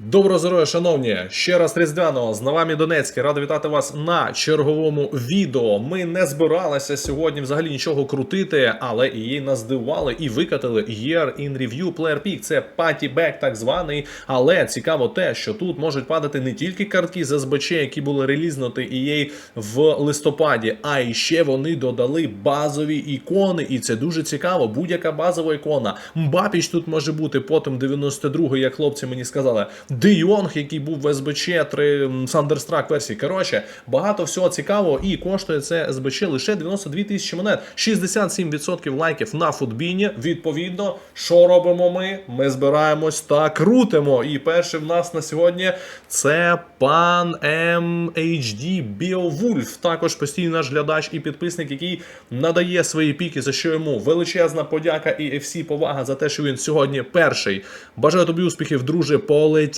Доброго здоров'я, шановні! Ще раз Різдвяного, з вами Донецький. Радий вітати вас на черговому відео. Ми не збиралися сьогодні взагалі нічого крутити, але її нас здивували і викатили Year in Review Player Pick. Це патібек так званий. Але цікаво те, що тут можуть падати не тільки картки з СБЧ, які були релізнуті EA в листопаді, а і ще вони додали базові ікони. І це дуже цікаво. Будь-яка базова ікона. Мбапіч тут може бути, потім 92-й, як хлопці мені сказали. Де Йонг, який був в СБЧ 3 Сандерстрак версії. Коротше, багато всього цікавого, і коштує це СБЧ лише 92 тисячі монет, 67% лайків на футбіні. Відповідно, що робимо ми? Ми збираємось та крутимо. І перший в нас на сьогодні це пан MHD Beowulf. Також постійний наш глядач і підписник, який надає свої піки, за що йому величезна подяка і всі повага за те, що він сьогодні перший. Бажаю тобі успіхів, друже.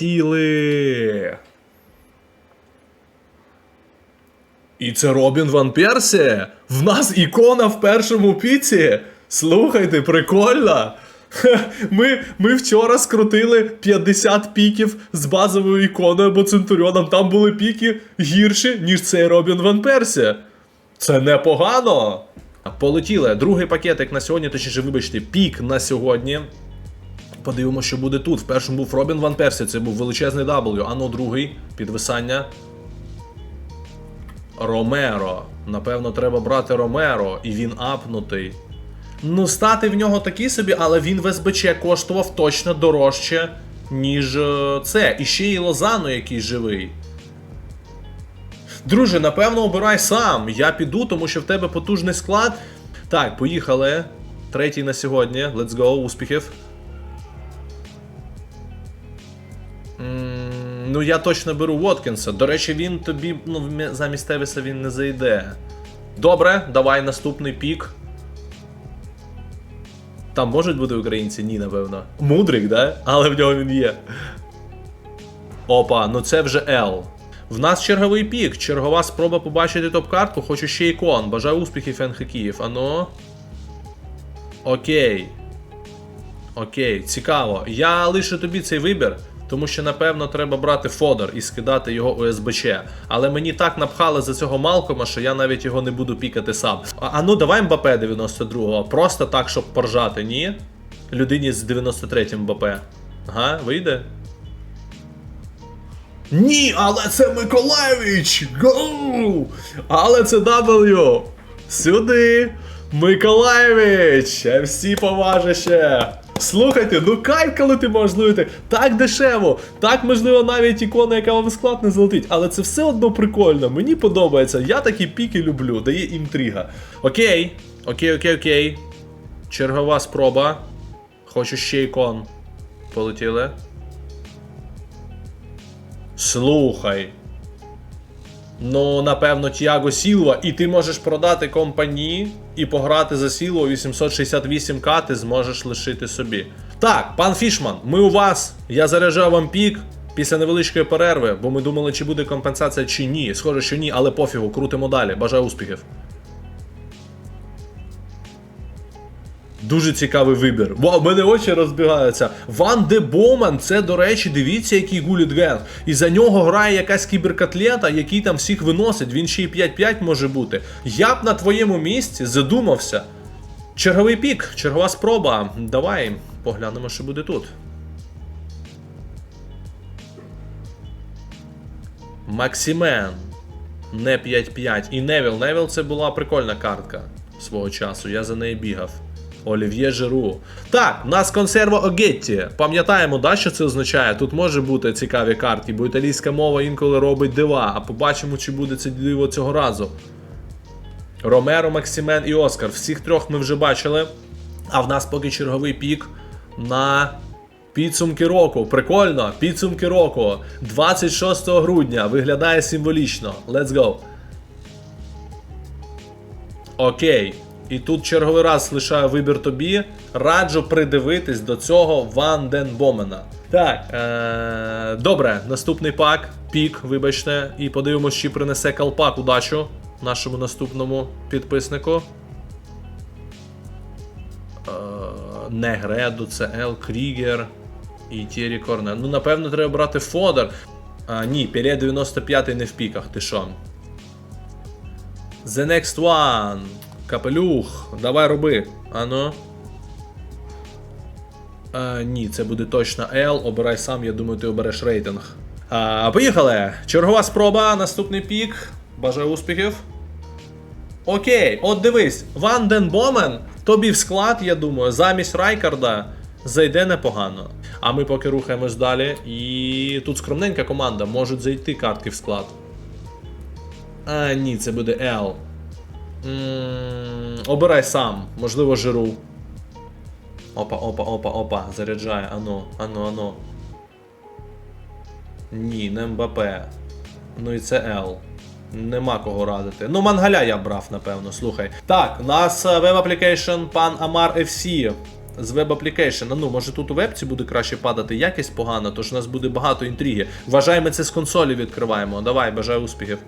Полетіли. І це Робін Ван Персі? В нас ікона в першому піці. Слухайте, прикольно. Ми, ми вчора скрутили 50 піків з базовою іконою або Центуріоном. Там були піки гірші, ніж цей Робін Ван Персі. Це непогано. Полетіли. Другий пакетик на сьогодні, точніше, вибачте, пік на сьогодні. Подивимося, що буде тут. В першому був Робін Ван Персі, це був величезний W. Ано другий підвисання. Ромеро. Напевно, треба брати Ромеро, і він апнутий. Ну, стати в нього такий собі, але він в СБЧ коштував точно дорожче, ніж е, це. І ще й Лозано, який живий. Друже, напевно, обирай сам. Я піду, тому що в тебе потужний склад. Так, поїхали. Третій на сьогодні. Let's go, успіхів. Ну, я точно беру Воткінса. До речі, він тобі ну, замість Тевіса він не зайде. Добре, давай наступний пік. Там можуть бути українці? Ні, напевно. Мудрик, да? Але в нього він є. Опа, ну це вже L. В нас черговий пік. Чергова спроба побачити топ-картку, хочу ще ікон. Бажаю успіхів ФНХ Київ. Ану. Окей. Окей, цікаво. Я лишу тобі цей вибір, тому що напевно треба брати Фодор і скидати його у СБЧ. Але мені так напхали за цього Малкома, що я навіть його не буду пікати сам. А, ну давай Мбапе 92-го. Просто так, щоб поржати, ні? Людині з 93-м Мбапе. Ага, вийде? Ні, але це Миколаєвич! Гоу! Але це W! Сюди! Миколаєвич! Всі поважище! Слухайте, ну кайф, коли ти можеш зловити. Так дешево, так можливо навіть ікона, яка вам склад не залетить, але це все одно прикольно. Мені подобається. Я такі піки люблю, дає інтрига. Окей, окей, окей, окей. Чергова спроба. Хочу ще ікон. Полетіли. Слухай. Ну, напевно, Тіаго Сілва, і ти можеш продати компанії і пограти за Сілва 868к, ти зможеш лишити собі. Так, пан Фішман, ми у вас. Я заряджав вам пік після невеличкої перерви, бо ми думали, чи буде компенсація, чи ні. Схоже, що ні, але пофігу, крутимо далі. Бажаю успіхів. Дуже цікавий вибір. Вау, в мене очі розбігаються. Ван де Бомен, це, до речі, дивіться, який гуліт гулітген. І за нього грає якась кіберкотлета, який там всіх виносить. Він ще й 5-5 може бути. Я б на твоєму місці задумався. Черговий пік, чергова спроба. Давай поглянемо, що буде тут. Максимен. Не 5-5. І Невіл. Невіл це була прикольна картка свого часу. Я за нею бігав. Олів'є Жиру. Так, у нас консерва Огетті. Пам'ятаємо, да, що це означає? Тут може бути цікаві картки, бо італійська мова інколи робить дива, а побачимо, чи буде це диво цього разу. Ромеро, Максимен і Оскар. Всіх трьох ми вже бачили. А в нас поки черговий пік на підсумки року. Прикольно, підсумки року. 26 грудня. Виглядає символічно. Let's go. Окей. І тут черговий раз лишаю вибір тобі. Раджу придивитись до цього Ван Ден Бомена. Так, е- добре, наступний пак, пік, вибачте, і подивимось, чи принесе калпак удачу нашому наступному підписнику. Е- не Греду, це Ел Крігер. І Тірі Корне. Ну, напевно, треба брати Фодер. А, ні, Пірє 95 не в піках, ти що? The next one. Капелюх. Давай роби. Ано. А, ні, це буде точно L. Обирай сам, я думаю, ти обереш рейтинг. А, поїхали! Чергова спроба, наступний пік. Бажаю успіхів. Окей, от дивись, Ван Ден Бомен тобі в склад, я думаю, замість Райкарда зайде непогано. А ми поки рухаємось далі. І тут скромненька команда, можуть зайти картки в склад. А, ні, це буде L. обирай сам, можливо, жиру. Опа, опа, опа, опа, заряджає, ано, ано, ано. Ні, не Мбапе. Ну і це L. Нема кого радити. Ну, мангаля я брав, напевно, слухай. Так, у нас е, веб аплікейшн пан Амар FC. З веб аплікейшн. Ну, може тут у вебці буде краще падати якість погана, тож у нас буде багато інтриги. Вважай, ми це з консолі відкриваємо. Давай, бажаю успіхів.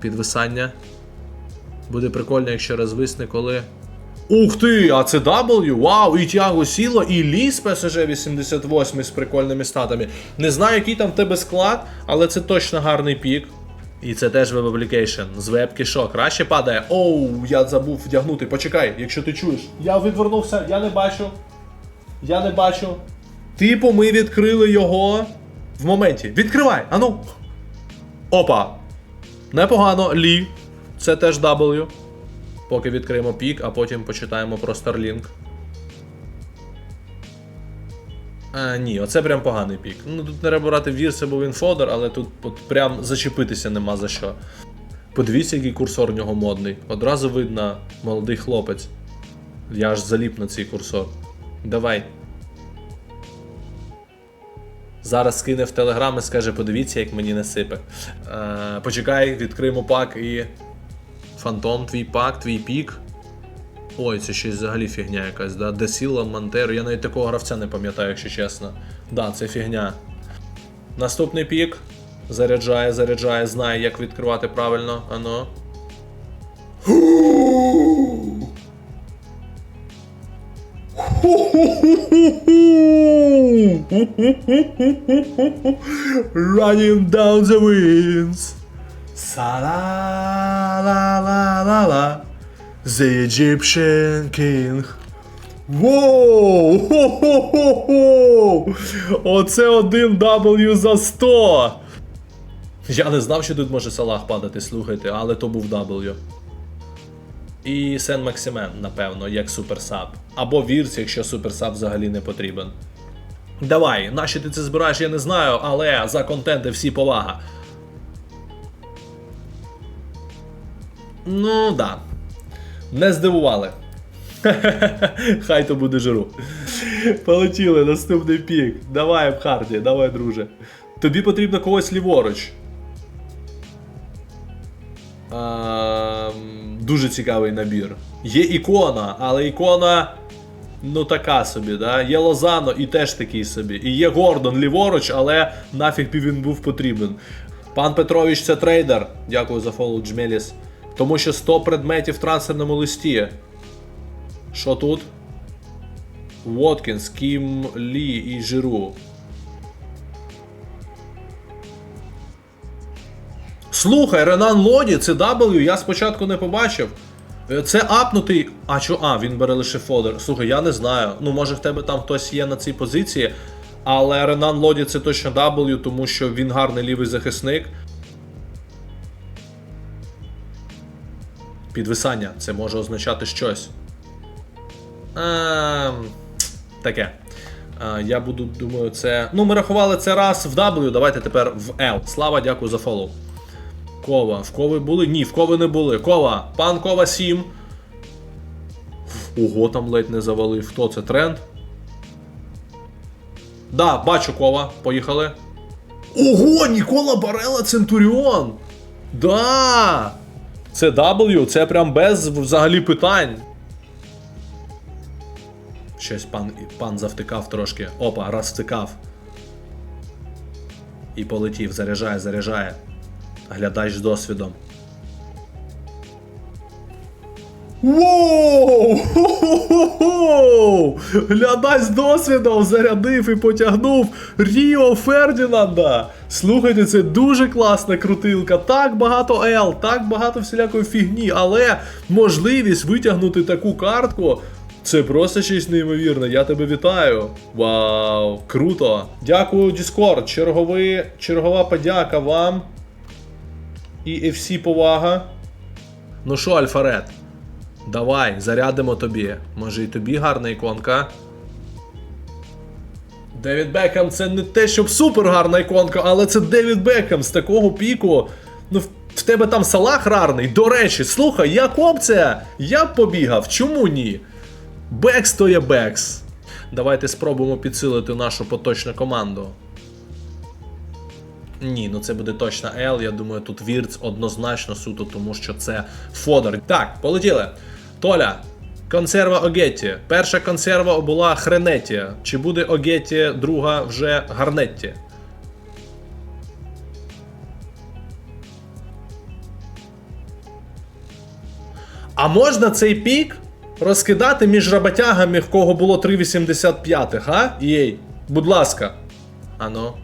Підвисання. Буде прикольно, якщо розвисне, коли. Ух ти! А це W? Вау! І Тяго Сіло, і Ліс PSG 88 з прикольними статами. Не знаю, який там в тебе склад, але це точно гарний пік. І це теж веб аплікейшн. З вебки що, краще падає? Оу, я забув вдягнути. Почекай, якщо ти чуєш. Я відвернувся, я не бачу. Я не бачу. Типу, ми відкрили його в моменті. Відкривай! Ану. Опа. Непогано, Лі. Це теж W. Поки відкриємо пік, а потім почитаємо про Starlink. А, ні, оце прям поганий пік. Ну тут треба брати вірс або інфодер, але тут от прям зачепитися нема за що. Подивіться, який курсор в нього модний. Одразу видно молодий хлопець. Я аж заліп на цей курсор. Давай. Зараз скине в телеграм і скаже, подивіться, як мені не сипе. Е, почекай, відкриємо пак і. Фантом, твій пак, твій пік. Ой, це щось взагалі фігня якась, да? Десіла, Монтеро. Я навіть такого гравця не пам'ятаю, якщо чесно. Да, це фігня. Наступний пік. Заряджає, заряджає, знає, як відкривати правильно. Ано. Running down the winds. Sa-la-la-la-la-la. The Egyptian King. Воу! Хо-хо-хо-хо! Оце один W за 100! Я не знав, що тут може Салах падати, слухайте, але то був W. І Сен Максимен, напевно, як суперсаб. Або Вірс, якщо суперсаб взагалі не потрібен. Давай, нащо ти це збираєш, я не знаю, але за контенти всі повага. Ну да. Не здивували. Хай то буде жиру. Полетіли, наступний пік. Давай, Абхарді, давай, друже. Тобі потрібно когось ліворуч. А, дуже цікавий набір. Є ікона, але ікона. Ну, така собі, да? Є Лозано і теж такий собі. І є Гордон ліворуч, але нафіг б він був потрібен. Пан Петрович це трейдер. Дякую за фоллоу, Джмеліс. Тому що 100 предметів в трансферному листі. Що тут? Воткінс, Кім Лі і Жиру. Слухай, Ренан Лоді, це W, я спочатку не побачив. Е, Це апнутий. А що? А, він бере лише фодер. Слухай, я не знаю. Ну, може в тебе там хтось є на цій позиції. Але Ренан Лоді це точно W, тому що він гарний лівий захисник. Підвисання. Це може означати щось. Ем, таке. Е, я буду, думаю, це. Ну, ми рахували це раз в W, давайте тепер в L. Слава, дякую за фоллоу. Кова. В кови були? Ні, в кови не були. Кова. Пан Кова 7. Ого, там ледь не завалив. Хто це? Тренд? Да, бачу кова. Поїхали. Ого, Нікола Барела Центуріон! Да! Це W, це прям без взагалі питань. Щось пан, пан завтикав трошки. Опа, раз втикав. І полетів, заряджає, заряджає. Глядач з досвідом. Воу! Хо-хо-хо! Глядай з досвідом зарядив і потягнув Ріо Фердінанда. Слухайте, це дуже класна крутилка. Так багато L, так багато всілякої фігні, але можливість витягнути таку картку. Це просто щось неймовірне. Я тебе вітаю. Вау, круто. Дякую. Черговий, чергова подяка вам. І всі повага. Ну що, Альфаред? Давай, зарядимо тобі. Може і тобі гарна іконка. Девід Бекхем це не те, щоб супер гарна іконка, але це Девід Бекхем з такого піку. Ну, в тебе там салах рарний. До речі, слухай, як опція? Я б побігав, чому ні? Бекс то є Бекс. Давайте спробуємо підсилити нашу поточну команду. Ні, ну це буде точно L. Я думаю, тут Вірц однозначно суто, тому що це Фодор. Так, полетіли. Толя, консерва Огетті. Перша консерва була Хренетті. Чи буде Огетті, друга вже Гарнетті? А можна цей пік розкидати між роботягами, в кого було 3,85, а? Єй, будь ласка. Ано.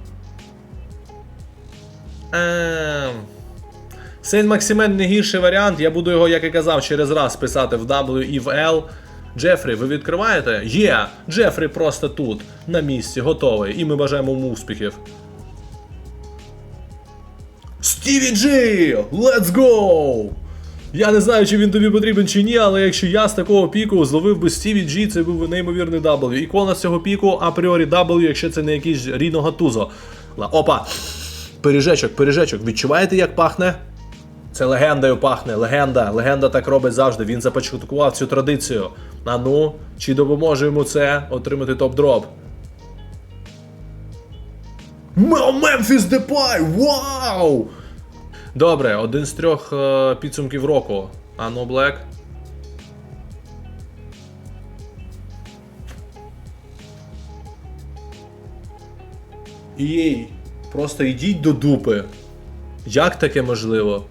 Ем. Сейн Максимен не гірший варіант. Я буду його, як і казав, через раз писати в W і в L. Джефрі, ви відкриваєте? Є! Джефрі просто тут, на місці, готовий. І ми бажаємо йому успіхів. Стіві Джі! Let's go! Я не знаю, чи він тобі потрібен чи ні, але якщо я з такого піку зловив би Стіві Джі, це був би неймовірний W. Ікона з цього піку апріорі W, якщо це не якийсь Ріно Гатузо. Опа! Пиріжечок, пиріжечок. Відчуваєте, як пахне? Це легендою пахне, легенда. Легенда так робить завжди. Він започаткував цю традицію. А ну, чи допоможе йому це отримати топ-дроп? Мемфіс Депай! Вау! Добре, один з трьох е, підсумків року. Ану, Блек. Єй, просто йдіть до дупи. Як таке можливо?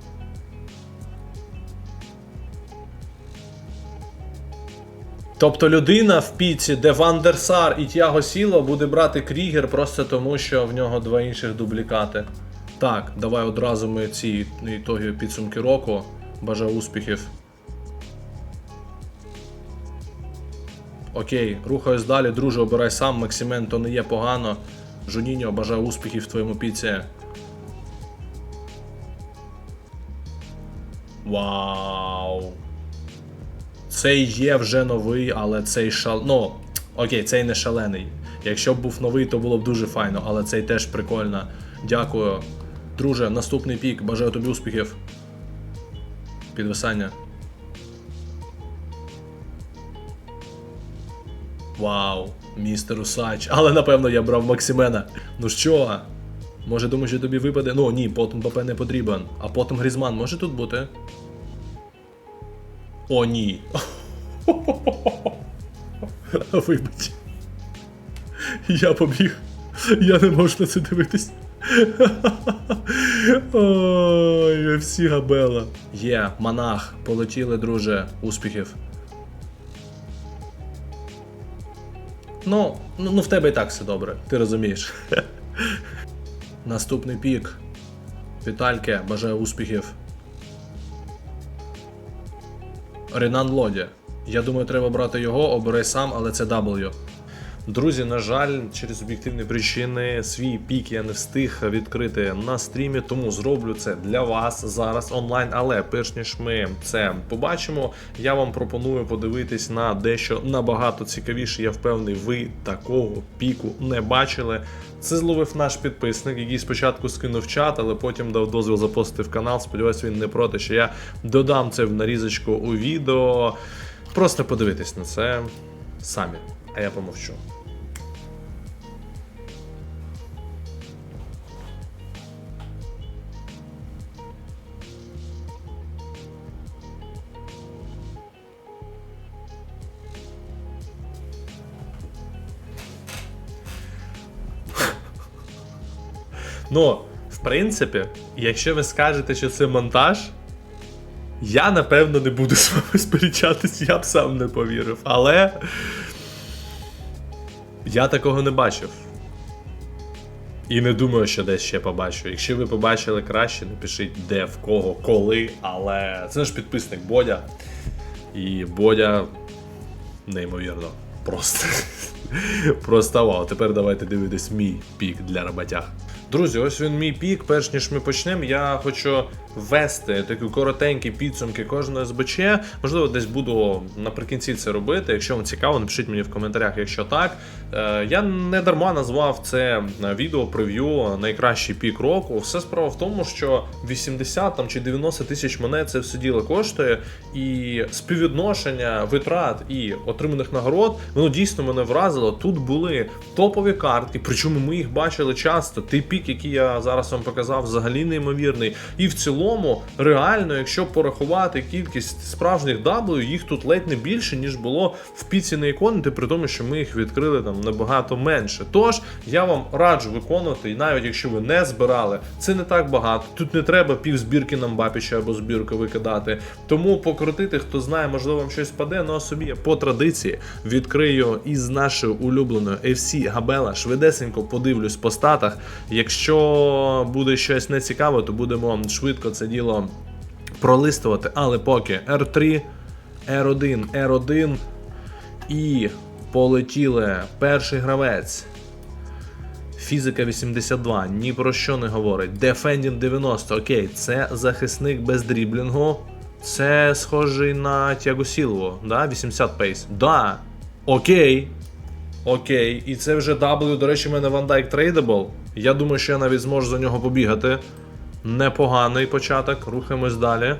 Тобто людина в піці, де Вандерсар і Тяго Сіло буде брати Крігер просто тому, що в нього два інших дублікати. Так, давай одразу ми ці ітоги підсумки року. Бажаю успіхів. Окей, рухаюсь далі, друже, обирай сам. Максимен, то не є погано. Жуніньо, бажаю успіхів в твоєму піці. Вау. Цей є вже новий, але цей шал. Ну, окей, цей не шалений. Якщо б був новий, то було б дуже файно, але цей теж прикольно. Дякую. Друже, наступний пік. Бажаю тобі успіхів. Підвисання. Вау, містер Усач. Але напевно я брав Максимена. Ну що? Може думаю, що тобі випаде. Ну ні, потім ПП не потрібен. А потім Грізман може тут бути? О, ні. Вибач. Я побіг. Я не можу на це дивитись. Ой, всі габела. Є, монах, полетіли, друже, успіхів. Ну, ну, ну в тебе і так все добре, ти розумієш. Наступний пік. Вітальке, бажаю успіхів. Ренан Лоді. Я думаю, треба брати його, обирай сам, але це W. Друзі, на жаль, через об'єктивні причини свій пік я не встиг відкрити на стрімі, тому зроблю це для вас зараз онлайн. Але перш ніж ми це побачимо, я вам пропоную подивитись на дещо набагато цікавіше. Я впевнений, ви такого піку не бачили. Це зловив наш підписник, який спочатку скинув чат, але потім дав дозвіл запостити в канал. Сподіваюсь, він не проти, що я додам це в нарізочку у відео. Просто подивитись на це самі, а я помовчу. Ну, в принципі, якщо ви скажете, що це монтаж, Я напевно не буду з вами сперечатись, я б сам не повірив. Але я такого не бачив. І не думаю, що десь ще побачу. Якщо ви побачили краще, напишіть де, в кого, коли. Але це ж підписник Бодя. І Бодя неймовірно. Просто. Просто вау. Тепер давайте дивитись мій пік для роботяг. Друзі, ось він мій пік. Перш ніж ми почнемо, я хочу ввести такі коротенькі підсумки кожного СБЧ. Можливо, десь буду наприкінці це робити. Якщо вам цікаво, напишіть мені в коментарях, якщо так. Е, Я не дарма назвав це відео прев'ю найкращий пік року. Все справа в тому, що 80 там, чи 90 тисяч монет це все діло коштує, і співвідношення витрат і отриманих нагород, воно дійсно мене вразило. Тут були топові картки, причому ми їх бачили часто. Той пік, який я зараз вам показав, взагалі неймовірний. І в цілому, реально, якщо порахувати кількість справжніх W, їх тут ледь не більше, ніж було в піці на ікони, при тому, що ми їх відкрили там набагато менше. Тож я вам раджу виконувати, і навіть якщо ви не збирали, це не так багато. Тут не треба пів збірки нам бапіча або збірку викидати. Тому покрутити, хто знає, можливо, вам щось паде. Ну а собі по традиції відкрию із нашою улюбленою FC Габела. Швидесенько подивлюсь по статах. Якщо буде щось нецікаве, то будемо швидко це діло пролистувати. Але поки R3, R1, R1 і полетіли перший гравець. Фізика 82, ні про що не говорить. Defending 90, окей, це захисник без дріблінгу. Це схожий на Тяго Сілво, да? 80 пейс. Да. Окей. Окей. І це вже W, до речі, в мене Van Dyke Tradable. Я думаю, що я навіть зможу за нього побігати. Непоганий початок, рухаємось далі.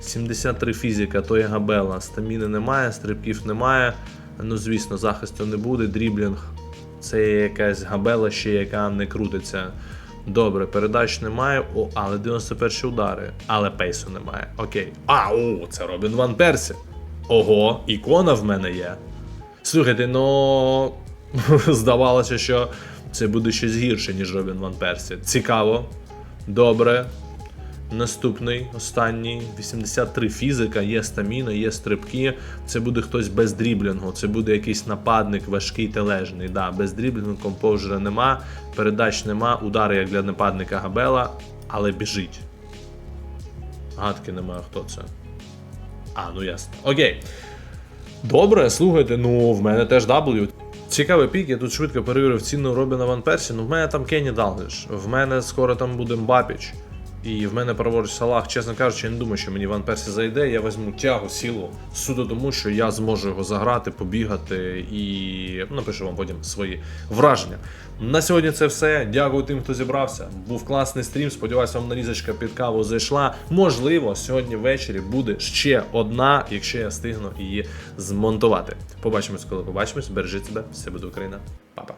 73 фізика, то є габела. Стаміни немає, стрибків немає. Ну, звісно, захисту не буде, дріблінг. Це є якась габела ще, яка не крутиться. Добре, передач немає, о, але 91 удари. Але пейсу немає. Окей. А, о, це Робін Ван Персі. Ого, ікона в мене є. Слухайте, ну здавалося, що це буде щось гірше, ніж Робін Ван Персі. Цікаво. Добре. Наступний, останній, 83 фізика, є стаміна, є стрибки. Це буде хтось без дріблінгу, це буде якийсь нападник важкий тележний. Да, без дріблінгу, композера нема, передач нема, удари як для нападника Габела, але біжить. Гадки немає, хто це. А, ну ясно. Окей. Добре, слухайте, ну в мене теж W. Цікавий пік, я тут швидко перевірив ціну Робіна Ван Персі. Ну в мене там Кенні Далнеш, в мене скоро там буде Мбапіч. І в мене праворуч Салах, чесно кажучи, я не думаю, що мені Ван Персі зайде. Я візьму тягу сілу суду тому, що я зможу його заграти, побігати і напишу вам потім свої враження. На сьогодні це все. Дякую тим, хто зібрався. Був класний стрім. Сподіваюся, вам нарізочка під каву зайшла. Можливо, сьогодні ввечері буде ще одна, якщо я встигну її змонтувати. Побачимось, коли побачимось. Бережіть себе, все буде Україна. Па-па.